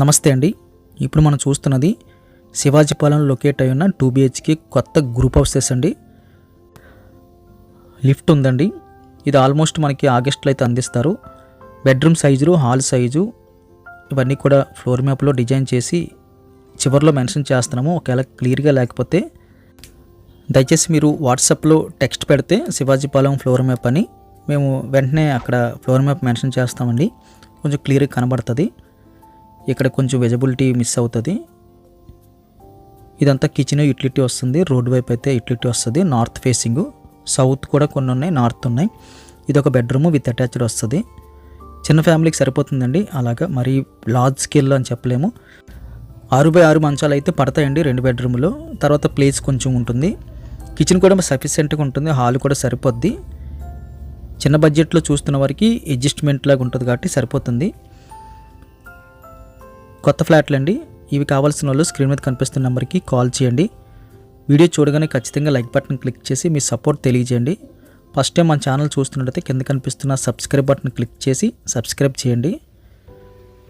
నమస్తే అండి. ఇప్పుడు మనం చూస్తున్నది శివాజీపాలెం లొకేట్ అయి ఉన్న టూ బిహెచ్కి కొత్త గ్రూప్ హౌసెస్ అండి. లిఫ్ట్ ఉందండి. ఇది ఆల్మోస్ట్ మనకి ఆగస్ట్లో అయితే అందిస్తారు. బెడ్రూమ్ సైజులు హాల్ సైజు ఇవన్నీ కూడా ఫ్లోర్ మ్యాప్లో డిజైన్ చేసి చివరిలో మెన్షన్ చేస్తున్నాము. ఒకవేళ క్లియర్గా లేకపోతే దయచేసి మీరు వాట్సాప్లో టెక్స్ట్ పెడితే శివాజీపాలెం ఫ్లోర్ మ్యాప్ అని మేము వెంటనే అక్కడ ఫ్లోర్ మ్యాప్ మెన్షన్ చేస్తామండి. కొంచెం క్లియర్గా కనబడుతుంది. ఇక్కడ కొంచెం విజిబిలిటీ మిస్ అవుతుంది. ఇదంతా కిచెన్ యుటిలిటీ వస్తుంది రోడ్ వైపు అయితే యుటిలిటీ వస్తుంది నార్త్ ఫేసింగ్ సౌత్ కూడా కొన్ని ఉన్నాయి నార్త్ ఉన్నాయి. ఇది ఒక బెడ్రూమ్ విత్ అటాచ్డ్ వస్తుంది. చిన్న ఫ్యామిలీకి సరిపోతుందండి అలాగా మరి లార్జ్ స్కేల్లో అని చెప్పలేము. ఆరు బై ఆరు మంచాలు అయితే పడతాయండి రెండు బెడ్రూమ్లో తర్వాత ప్లేస్ కొంచెం ఉంటుంది. కిచెన్ కూడా సఫిషియెంట్గా ఉంటుంది హాల్ కూడా సరిపోద్ది. చిన్న బడ్జెట్లో చూస్తున్న వారికి అడ్జస్ట్మెంట్ లాగా ఉంటుంది కాబట్టి సరిపోతుంది. కొత్త ఫ్లాట్లు అండి ఇవి కావాల్సిన వాళ్ళు స్క్రీన్ మీద కనిపిస్తున్న నెంబర్కి కాల్ చేయండి. వీడియో చూడగానే ఖచ్చితంగా లైక్ బటన్ క్లిక్ చేసి మీ సపోర్ట్ తెలియజేయండి. ఫస్ట్ టైం మన ఛానల్ చూస్తున్నట్టయితే కింద కనిపిస్తున్న సబ్స్క్రైబ్ బటన్ క్లిక్ చేసి సబ్స్క్రైబ్ చేయండి.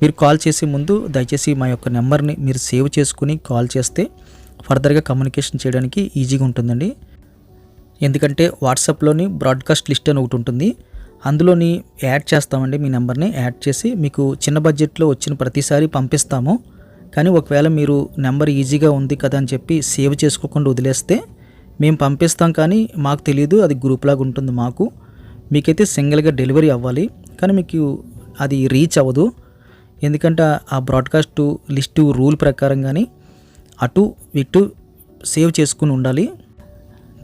మీరు కాల్ చేసే ముందు దయచేసి మా యొక్క నెంబర్ని మీరు సేవ్ చేసుకుని కాల్ చేస్తే ఫర్దర్గా కమ్యూనికేషన్ చేయడానికి ఈజీగా ఉంటుందండి. ఎందుకంటే వాట్సాప్లోని బ్రాడ్కాస్ట్ లిస్ట్ అని ఒకటి ఉంటుంది. అందులోని యాడ్ చేస్తామండి మీ నెంబర్ని. యాడ్ చేసి మీకు చిన్న బడ్జెట్లో వచ్చిన ప్రతిసారి పంపిస్తాము. కానీ ఒకవేళ మీరు నెంబర్ ఈజీగా ఉంది కదా అని చెప్పి సేవ్ చేసుకోకుండా వదిలేస్తే మేము పంపిస్తాం కానీ మాకు తెలియదు అది గ్రూప్ లాగా ఉంటుంది మాకు. మీకైతే సింగిల్గా డెలివరీ అవ్వాలి. కానీ మీకు అది రీచ్ అవ్వదు. ఎందుకంటే ఆ బ్రాడ్కాస్ట్ లిస్టు రూల్ ప్రకారం కానీ అటు ఇటు సేవ్ చేసుకుని ఉండాలి.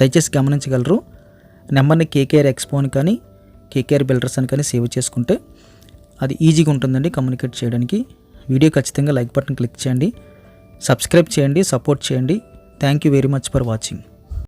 దయచేసి గమనించగలరు. నెంబర్ని కేకేఆర్ ఎక్స్పోని కానీ కేకేఆర్ బిల్డర్స్ అని కానీ సేవ్ చేసుకుంటే అది ఈజీగా ఉంటుందండి కమ్యూనికేట్ చేయడానికి. వీడియో ఖచ్చితంగా లైక్ బటన్ క్లిక్ చేయండి. సబ్స్క్రైబ్ చేయండి సపోర్ట్ చేయండి. Thank you very much for watching